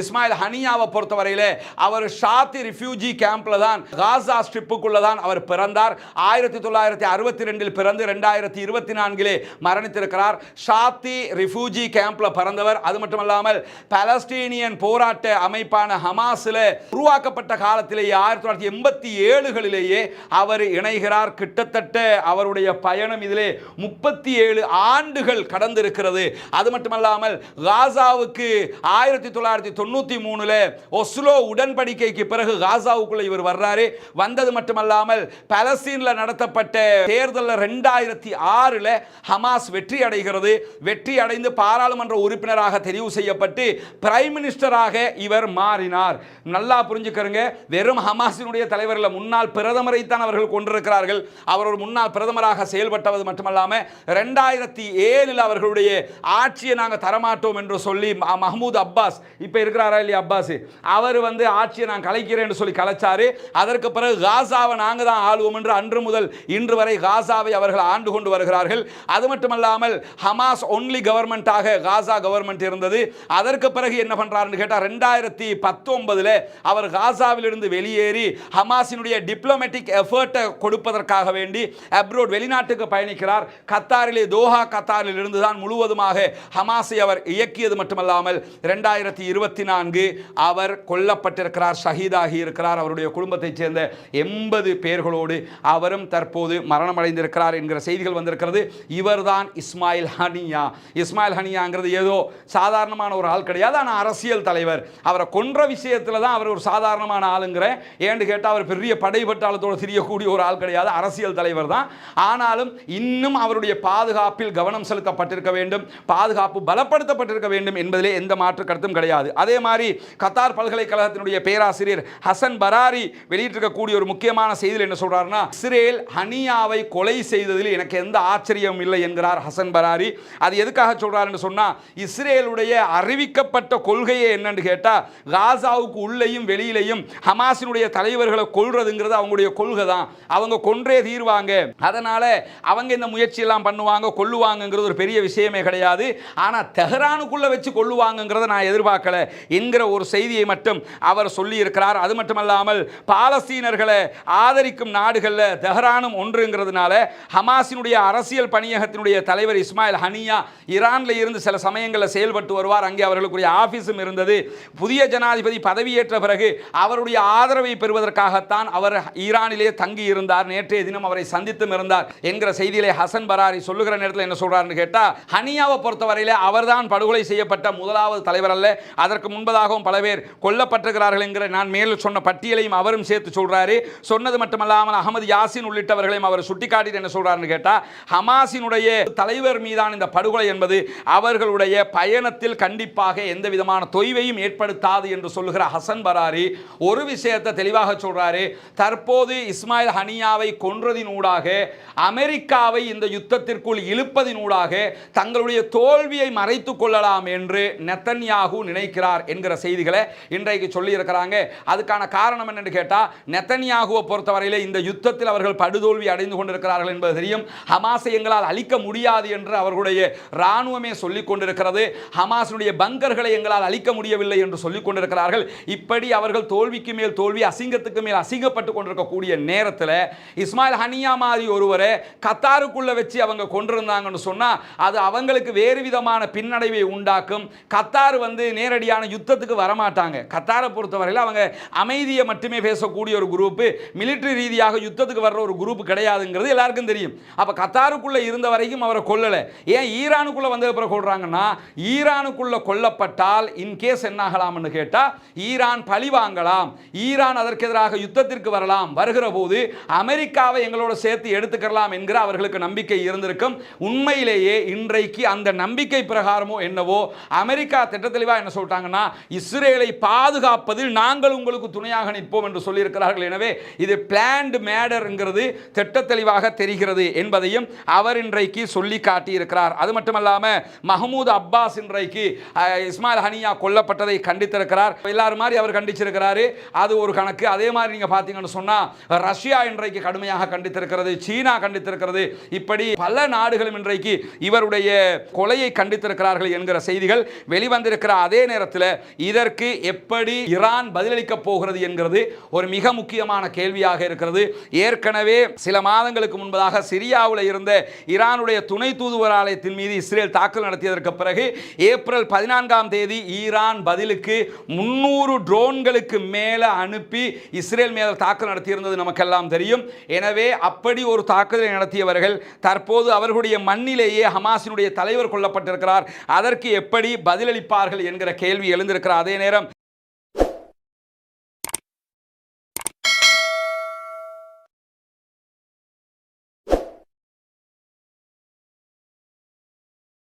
இஸ்மாயில் ஹனியாவை பொறுத்தவரையில் அவர் ஷாத்தி ரிஃப்யூஜி கேம்ப்ல தான் காசா ஸ்ட்ரிப்புக்குள்ள தான் அவர் பிறந்தார். ஆயிரத்தி தொள்ளாயிரத்தி அறுபத்தி ரெண்டில் பிறந்து ரெண்டாயிரத்தி இருபத்தி நான்கிலே மரணித்திருக்கிறார். ஷாத்தி ரிஃப்யூஜி கேம்ப்ல பிறந்தவர். அது மட்டும் இல்லாமல் பலஸ்டீனியன் போராட்ட அமைப்பான ஹமாஸில் உருவாக்கப்பட்ட காலத்திலேயே ஆயிரத்தி தொள்ளாயிரத்தி எண்பத்தி ஏழுகளிலேயே அவர் இணைகிறார். கிட்டத்தட்ட அவருடைய பயணம் இதிலே முப்பத்தி ஏழு ஆண்டுகள் கடந்திருக்கிறது. அது மட்டுமல்லாமல் காசாவுக்கு ஆயிரத்தி தொள்ளாயிரத்தி தொண்ணூற்றி மூணுல ஒஸ்லோ உடன்படிக்கைக்கு பிறகு காசாவுக்குள்ளே இவர் வர்றாரு. வந்தது மட்டுமல்லாமல் பலஸ்தீனில் நடத்தப்பட்ட தேர்தலில் ரெண்டாயிரத்தி ஆறில் ஹமாஸ் வெற்றி அடைகிறது. வெற்றி அடைந்து பாராளுமன்ற உறுப்பினராக தெரிவு செய்யப்பட்டு பிரைம் மினிஸ்டராக இவர் மாறினார். நல்லா புரிஞ்சுக்கிறங்க. வெறும் ஹமாஸினுடைய தலைவர்கள் முன்னாள் பிரதமரைத்தான் அவர்கள் கொண்டிருக்கிறார்கள். அவர் ஒரு முன்னாள் பிரதமராக செயல்பட்டது மட்டுமல்லாமல் ரெண்டாயிரத்தி ஏழில் அவர்களுடைய ஆட்சியை நாங்கள் தரமாட்டோம் என்று சொல்லி மஹமூத் அப்பாஸ் இப்போ இருக்கிறாரா இல்லையா அப்பாஸ்? அவர் வந்து ஆட்சியை நான் கலைக்கிறேன் சொல்லி கலைச்சாரு. அதற்கு பிறகு காசாவை நாங்கள் தான் ஆளுவோம் என்று அன்று முதல் இன்று வரை காசாவை அவர்கள் ஆண்டு கொண்டு வருகிறார்கள். அது மட்டுமல்லாமல் ஹமாஸ் ஒன்லி கவர்மெண்ட்டாக காசா கவர்மெண்ட் இருந்தது. அதற்கு பிறகு என்ன பண்றாருன்னு கேட்டால் ரெண்டாயிரத்தி பத்தொன்பதுல அவர் காசாவிலிருந்து வெளியேறி ஹமாஸினுடைய டிப்ளமேட்டிக் எஃபர்ட்டை கொடுப்பதற்காக வேண்டி அப்ரோட் வெளிநாட்டுக்கு பயணிக்கிறார். கத்தாரிலே தோஹா கத்தாரிலிருந்து தான் முழுவதுமாக ஹமாஸை அவர் இயக்கியது மட்டுமல்லாமல் ரெண்டாயிரத்தி இருபத்தி நான்கு அவர் கொல்லப்பட்டிருக்கிறார் ஷஹீதாகி இருக்கிறார் அவருடைய குடும்பத்தைச் சேர்ந்த எண்பது பேர்களோடு அவரும் தற்போது மரணமடைந்திருக்கிறார் என்கிற செய்திகள் வந்திருக்கிறது. இவர்தான் இஸ்மாயில் ஹனியா. இஸ்மாயில் ஹனியாங்கிறது ஏதோ சாதாரணமான ஒரு ஆள் கிடையாது. ஆனால் அரசியல் தலைவர். அவரை கொன்ற விஷயத்தில் தான் அவர் ஒரு சாதாரணமான ஆளுங்கிற ஏன்னு கேட்டால் அவர் பெரிய படைபட்டாளத்தோடு தெரியக்கூடிய ஒரு ஆள் கிடையாது. அரசியல் தலைவர் தான். ஆனாலும் இன்னும் அவருடைய பாதுகாப்பில் கவனம் செலுத்தப்பட்டிருக்க வேண்டும். பாதுகாப்பு பலப்படுத்தப்பட்டிருக்க வேண்டும் என்பதிலே எந்த மாற்று கருத்தும் கிடையாது. அதே மாதிரி கத்தார் பல்கலைக்கழகத்தினுடைய பேராசிரியர் ஹசன் பராரி வெளியிட்டிருக்கக்கூடிய ஒரு முக்கியமான செய்தியில் என்ன சொல்றாருன்னா இஸ்ரேல் ஹனியாவை கொலை செய்ததில் எனக்கு எந்த ஆச்சரியமும் இல்லை என்கிறார் ஹசன் பராரி. அது எதுக்காக சொல்றாருன்னு சொன்னா இஸ்ரேலுடைய அறிவிக்கப்பட்ட கொள்கையே என்னன்னு கேட்டா காசாவுக்கு உள்ளேயும் வெளியிலையும் ஹமாஸினுடைய தலைவர்களை கொள்றதுங்கிறது அவங்களுடைய கொள்கை தான். அவங்க கொன்றே தீர்வாங்க. அதனால அவங்க இந்த முயற்சி எல்லாம் பண்ணுவாங்க கொள்ளுவாங்கங்கிறது ஒரு பெரிய விஷயமே கிடையாது. ஆனா தெஹரானுக்குள்ள வச்சு கொள்ளுவாங்கங்கிறத நான் எதிர்பார்க்கல. என்கிற ஒரு செய்தியை மட்டும் அவர் சொல்லி இருக்கிறார் அது மட்டுமல்லாமல் பாலஸ்தீனர்களை ஆதரிக்கும் நாடுகளில் தெஹரானும் ஒன்றுங்கிறதுனால ஹமாஸினுடைய அரசியல் பணியகத்தினுடைய தலைவர் இஸ்மாயில் ஹனியா ஈரானில் இருந்து சில சமயங்களில் செயல்பட்டு வருவார். அங்கே அவர்களுக்குரிய ஆபீஸும் இருந்தது. புதிய ஜனாதிபதி பதவியேற்ற பிறகு அவருடைய ஆதரவை பெறுவதற்காகத்தான் அவர் ஈரானிலே தங்கி இருந்தார் நேற்றைய தினம் அவரை சந்தித்தும் இருந்தார் என்கிற செய்தியிலே ஹசன் பராரி சொல்லுகிற நேரத்தில் என்ன சொல்றாருன்னு கேட்டால் ஹனியாவை பொறுத்தவரையில் அவர்தான் படுகொலை செய்யப்பட்ட முதலாவது தலைவர் அல்ல. அதற்கு அதற்கு முன்பதாகவும் பல பேர் கொல்லப்பட்டிருக்கிறார்கள் என்கிற நான் மேல் சொன்ன பட்டியலையும் அவரும் சேர்த்து சொல்கிறாரு சொன்னது மட்டுமல்லாமல் அகமது யாசின் உள்ளிட்டவர்களையும் அவர் சுட்டிக்காட்டிட்டு என்ன சொல்கிறாருன்னு கேட்டால் ஹமாஸினுடைய தலைவர் மீதான இந்த படுகொலை என்பது அவர்களுடைய பயணத்தில் கண்டிப்பாக எந்த விதமான தொய்வையும் ஏற்படுத்தாது என்று சொல்லுகிற ஹசன் பராரி ஒரு விஷயத்தை தெளிவாக சொல்கிறாரு தற்போது இஸ்மாயில் ஹனியாவை கொன்றதினூடாக அமெரிக்காவை இந்த யுத்தத்திற்குள் இழுப்பதினூடாக தங்களுடைய தோல்வியை மறைத்துக் கொள்ளலாம் என்று நெத்தன்யாகு நினைக்கிறார். என்கிற செய்திகளை இன்றைக்கு சொல்லியிருக்கிறாங்க. அதுக்கான காரணம் என்னன்னு கேட்டால் நெத்தனியாகுவை பொறுத்தவரையில் இந்த யுத்தத்தில் அவர்கள் படுதோல்வி அடைந்து கொண்டிருக்கிறார்கள் என்பது தெரியும். ஹமாஸை எங்களால் அழிக்க முடியாது என்று அவர்களுடைய இராணுவமே சொல்லிக் கொண்டிருக்கிறது. ஹமாஸினுடைய பங்கர்களை எங்களால் அழிக்க முடியவில்லை என்று சொல்லிக் கொண்டிருக்கிறார்கள். இப்படி அவர்கள் தோல்விக்கு மேல் தோல்வி அசிங்கத்துக்கு மேல் அசிங்கப்பட்டு கொண்டிருக்கக்கூடிய நேரத்தில் இஸ்மாயில் ஹனியா மாதிரி ஒருவரை கத்தாருக்குள்ள வச்சு அவங்க கொண்டிருந்தாங்கன்னு சொன்னால் அது அவங்களுக்கு வேறு விதமான பின்னடைவை உண்டாக்கும். கத்தார் வந்து நேரடியான யுத்தத்துக்கு வரமாட்டாங்க. கத்தாரை பொறுத்தவரையில் அவங்க அமைதியை மட்டுமே பேசக்கூடிய ஒரு குரூப்பு மிலிட்ரி ரீதியாக யுத்தத்துக்கு வர்ற ஒரு குரூப் கிடையாதுங்கிறது எல்லாருக்கும் தெரியும். அப்போ கத்தாருக்குள்ளே இருந்த வரைக்கும் அவரை கொல்லலை. ஏன் ஈரானுக்குள்ளே வந்தது அப்புறம் கொள்றாங்கன்னா ஈரானுக்குள்ளே கொல்லப்பட்டால் இன்கேஸ் என்ன ஆகலாம்னு கேட்டா ஈரான் பழி வாங்கலாம் ஈரான் அதற்கு எதிராக யுத்தத்திற்கு வரலாம் வருகிற போது அமெரிக்காவை எங்களோட சேர்த்து எடுத்துக்கலாம் என்கிற அவர்களுக்கு நம்பிக்கை இருந்திருக்கும். உண்மையிலேயே இன்றைக்கு அந்த நம்பிக்கை பிரகாரமோ என்னவோ அமெரிக்கா திட்டத்தெளிவாக என்ன சொல்லிட்டாங்க சொல்லியிருக்கிறாங்கன்னா இஸ்ரேலை பாதுகாப்பதில் நாங்கள் உங்களுக்கு துணையாக நிற்போம் என்று சொல்லியிருக்கிறார்கள். எனவே இது பிளான்டு மேடர்ங்கிறது திட்டத்தெளிவாக தெரிகிறது என்பதையும் அவர் இன்றைக்கு சொல்லி காட்டியிருக்கிறார். அது மட்டுமல்லாமல் மஹமூத் அப்பாஸ் இன்றைக்கு இஸ்மாயில் ஹனியா கொல்லப்பட்டதை கண்டித்திருக்கிறார். எல்லாரும் மாதிரி அவர் கண்டிச்சிருக்கிறாரு. அது ஒரு கணக்கு. அதே மாதிரி நீங்கள் பார்த்தீங்கன்னு சொன்னால் ரஷ்யா இன்றைக்கு கடுமையாக கண்டித்திருக்கிறது சீனா கண்டித்திருக்கிறது. இப்படி பல நாடுகளும் இன்றைக்கு இவருடைய கொலையை கண்டித்திருக்கிறார்கள் என்கிற செய்திகள் வெளிவந்திருக்கிற அதே நேரத்தில் நேரத்தில் இதற்கு எப்படி ஈரான் பதிலளிக்க போகிறது என்கிறது ஒரு மிக முக்கியமான கேள்வியாக இருக்கிறது. ஏற்கனவே சில மாதங்களுக்கு முன்பதாக சிரியாவில் இருந்த ஈரானுடைய துணை தூதுவர் ஆலயத்தின் மீது இஸ்ரேல் தாக்குதல் நடத்தியதற்கு பிறகு ஏப்ரல் பதினான்காம் தேதி ஈரான் பதிலுக்கு முன்னூறு ட்ரோன்களுக்கு மேலே அனுப்பி இஸ்ரேல் மேல தாக்குதல் நடத்தியிருந்தது நமக்கெல்லாம் தெரியும். எனவே அப்படி ஒரு தாக்குதலை நடத்தியவர்கள் தற்போது அவர்களுடைய மண்ணிலேயே ஹமாஸினுடைய தலைவர் கொல்லப்பட்டிருக்கிறார். அதற்கு எப்படி பதிலளிப்பார்கள் என்கிற கேள்வி எழுந்திருக்கிறார். அதே நேரம்